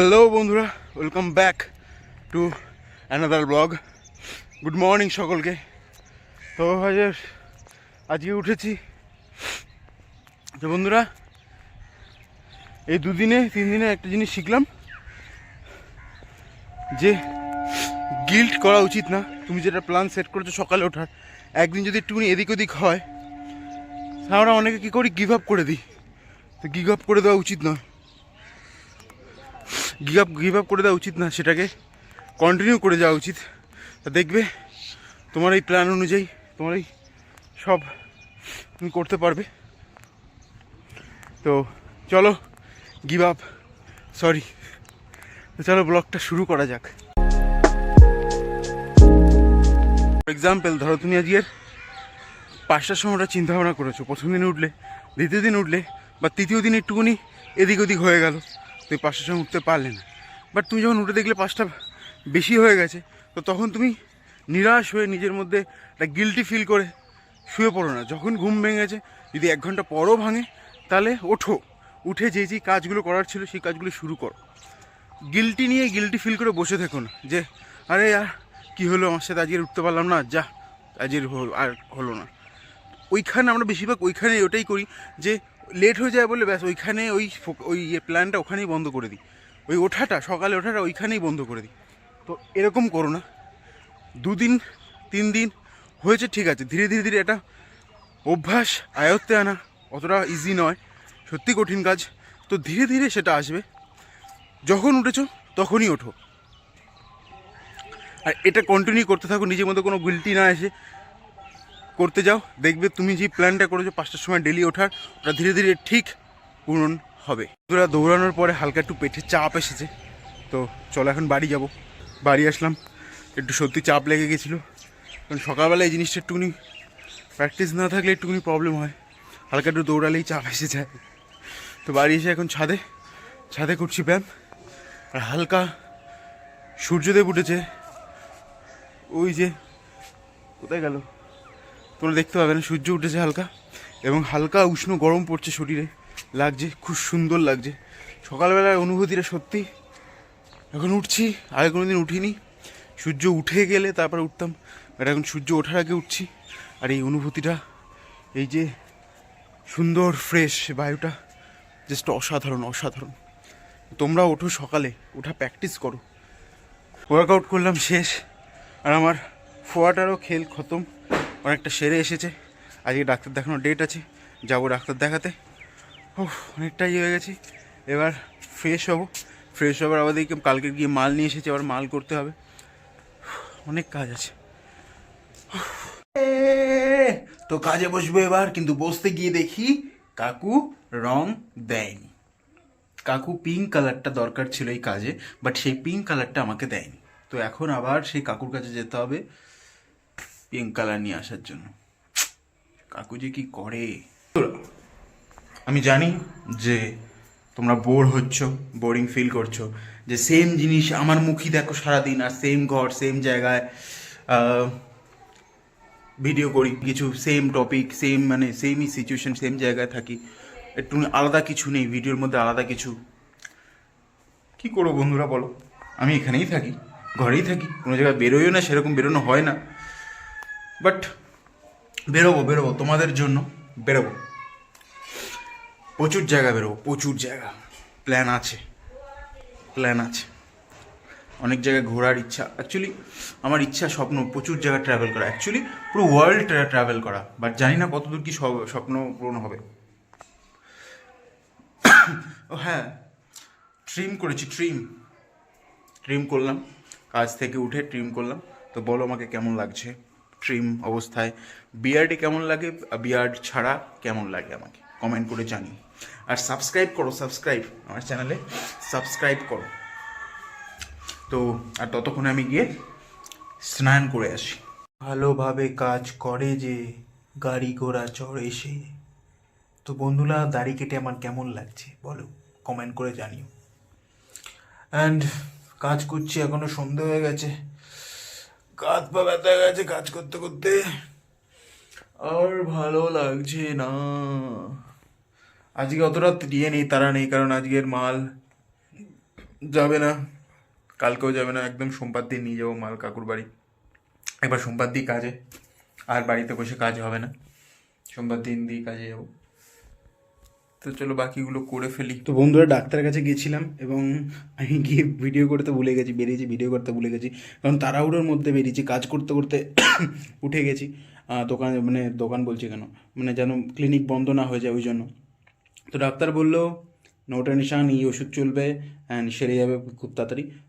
Hello বন্ধুরা welcome back to another blog good morning সকলকে। তো হাজার আজকে উঠেছি। তো বন্ধুরা, এই দুদিনে তিন দিনে একটা জিনিস শিখলাম, যে গিল্ট করা উচিত না। তুমি যেটা প্ল্যান সেট করেছ সকালে ওঠার, একদিন যদি একটুখানি এদিক ওদিক হয়, আমরা অনেকে কী করি গিভ আপ করে দিই। তো গিভ আপ করে দেওয়া উচিত নয়। গিভ আপ গিভ আপ করে দেওয়া উচিত না সেটাকে। কন্টিনিউ করে যাওয়া উচিত। তা দেখবে, তোমার এই প্ল্যান অনুযায়ী তোমার এই সব তুমি করতে পারবে। তো চলো গিভ আপ সরি চলো ব্লগটা শুরু করা যাক। ফর এক্সাম্পল ধরো তুমি আজকের পাঁচটার সময় ওটা চিন্তা ভাবনা করেছ। প্রথম দিন উঠলে, দ্বিতীয় দিন উঠলে, বা তৃতীয় দিন একটুকুনি এদিক ওদিক হয়ে গেল। তুমি পাঁচটার সময় উঠতে পারলে না। বাট তুমি যখন উঠে দেখলে পাঁচটা বেশি হয়ে গেছে, তো তখন তুমি নিরাশ হয়ে নিজের মধ্যে একটা গিলটি ফিল করে শুয়ে পড়ো না। যখন ঘুম ভেঙেছে, যদি এক ঘণ্টা পরও ভাঙে, তাহলে ওঠো। উঠে যে যে কাজগুলো করার ছিল, সেই কাজগুলো শুরু করো। গিলটি নিয়ে গিলটি ফিল করে বসে থেকো না যে, আরে আর কী হলো আমার সাথে? আজকে উঠতে পারলাম না। যা আজকের হল- আর হলো না। ওইখানে আমরা বেশিরভাগ ওইখানে ওটাই করি যে লেট হয়ে যায় বলে ব্যাস ওইখানে ওই ওই ইয়ে প্ল্যানটা ওখানেই বন্ধ করে দিই। ওই ওঠাটা, সকালে ওঠাটা ওইখানেই বন্ধ করে দিই। তো এরকম করো না। দুদিন, তিন দিন হয়েছে ঠিক আছে। ধীরে ধীরে ধীরে এটা অভ্যাস, আয়ত্তে আনা অতটা ইজি নয়। সত্যি কঠিন কাজ। তো ধীরে ধীরে সেটা আসবে। যখন উঠেছো তখনই ওঠো। আর এটা কন্টিনিউ করতে থাকো। নিজের মধ্যে কোনো গিল্টি না এসে করতে যাও, দেখবে তুমি যে প্ল্যানটা করেছ, পাঁচটার সময় ডেলি ওঠার, ওটা ধীরে ধীরে ঠিক পূরণ হবে। তোরা দৌড়ানোর পরে হালকা একটু পেটে চাপ এসেছে, তো চলো এখন বাড়ি যাব। বাড়ি আসলাম, একটু সত্যি চাপ লেগে গেছিল, কারণ সকালবেলা এই জিনিসটা একটুখানি প্র্যাকটিস না থাকলে একটুখানি প্রবলেম হয়। হালকা একটু দৌড়ালেই চাপ এসে যায়। তো বাড়ি এসে এখন ছাদে ছাদে করছি ব্যায়াম, আর হালকা সূর্যদেব উঠেছে। ওই যে, কোথায় গেল? তোমরা দেখতে পাবে না, সূর্য উঠেছে হালকা এবং হালকা উষ্ণ গরম পড়ছে শরীরে। লাগছে, খুব সুন্দর লাগছে। সকালবেলার অনুভূতিটা সত্যি। এখন উঠছি, আগে কোনো দিন উঠিনি। সূর্য উঠে গেলে তারপর উঠতাম আর এখন সূর্য ওঠার আগে উঠছি। আর এই অনুভূতিটা, এই যে সুন্দর ফ্রেশ বায়ুটা জাস্ট অসাধারণ অসাধারণ। তোমরা ওঠো সকালে, ওঠা প্র্যাকটিস করো। ওয়ার্কআউট করলাম শেষ। আর আমার ফোয়াটারও খেল খতম। অনেকটা সেরে এসেছে। আজকে ডাক্তার দেখানোর ডেট আছে, যাব ডাক্তার দেখাতে। ও অনেকটাই হয়ে গেছি। এবার ফ্রেশ হব। ফ্রেশ হবার আবার দেখি কালকে গিয়ে মাল নিয়ে এসেছি, আবার মাল করতে হবে। অনেক কাজ আছে। তো কাজে বসবো এবার, কিন্তু বসতে গিয়ে দেখি কাকু রং দেয়নি। কাকু পিঙ্ক কালারটা দরকার ছিল এই কাজে বাট সেই পিঙ্ক কালারটা আমাকে দেয়নি। তো এখন আবার সেই কাকুর কাছে যেতে হবে। পিঙ্ক কালার নিয়ে আসার জন্য। কাকু যে কি করে? আমি জানি যে তোমরা বোর হচ্ছ বোরিং ফিল করছ, যে সেম জিনিস আমার মুখই দেখো সারাদিন, আর সেম ঘর সেম জায়গায় ভিডিও করি, কিছু সেম টপিক সেম মানে সেমই সিচুয়েশন সেম জায়গায় থাকি। একটু আলাদা কিছু নেই ভিডিওর মধ্যে আলাদা কিছু। কি করব বন্ধুরা বলো? আমি এখানেই থাকি, ঘরেই থাকি, কোনো জায়গায় বেরোইও না, সেরকম বেরোনো হয় না। বাট বেরোবো বেরোবো, তোমাদের জন্য বেরোবো। প্রচুর জায়গা বেরোবো, প্রচুর জায়গা। প্ল্যান আছে প্ল্যান আছে। অনেক জায়গায় ঘোরার ইচ্ছা। অ্যাকচুয়ালি আমার ইচ্ছা, স্বপ্ন, প্রচুর জায়গায় ট্রাভেল করা। অ্যাকচুয়ালি পুরো ওয়ার্ল্ড ট্রাভেল করা। বাট জানি না কতদূর কি স্বপ্ন পূরণ হবে। ও হ্যাঁ ট্রিম করেছি ট্রিম ট্রিম করলাম। কাজ থেকে উঠে ট্রিম করলাম। তো বলো আমাকে কেমন লাগছে? ট্রিম অবস্থায়। বিয়ার্ডে কেমন লাগে? বিয়ার্ড ছাড়া কেমন লাগে আমাকে? কমেন্ট করে জানি আর সাবস্ক্রাইব করো সাবস্ক্রাইব আমার চ্যানেলে সাবস্ক্রাইব করো। তো আর ততক্ষণে আমি গিয়ে স্নান করে আসি। ভালোভাবে কাজ করে যে গাড়ি ঘোড়া চড়ে এসে তো বন্ধুরা, দাড়ি কেটে আমার কেমন লাগছে বলো কমেন্ট করে জানিও। অ্যান্ড কাজ করছি, এখনও সন্ধে হয়ে গেছে। কাজ পা ব্যথা গেছে, কাজ করতে করতে। আর ভালো লাগছে না। আজকে অতটা ইয়ে নেই তারা নেই, কারণ আজকের মাল যাবে না। কালকেও যাবে না, একদম সোমবার দিন নিয়ে যাব মাল কাকুর বাড়ি। একবার সোমবার দিয়ে কাজে, আর বাড়িতে বসে কাজ হবে না। সোমবার দিন দিয়ে কাজে যাব। তো চলো বাকিগুলো করে ফেলি। তো বন্ধুরা, ডাক্তারের কাছে গেছিলাম এবং আমি গিয়ে ভিডিও করতে ভুলে গেছি, বেরিয়েছি, ভিডিও করতে ভুলে গেছি। কারণ তাড়াহুড়োর মধ্যে বেরিয়েছি, কাজ করতে করতে উঠে গেছি। দোকান মানে দোকান বলছি কেন? মানে যেন ক্লিনিক বন্ধ না হয়ে যায় ওই জন্য। তো ডাক্তার বলল, নোটা নিশান, এই ওষুধ চলবে অ্যান্ড সেরে যাবে খুব তাড়াতাড়ি।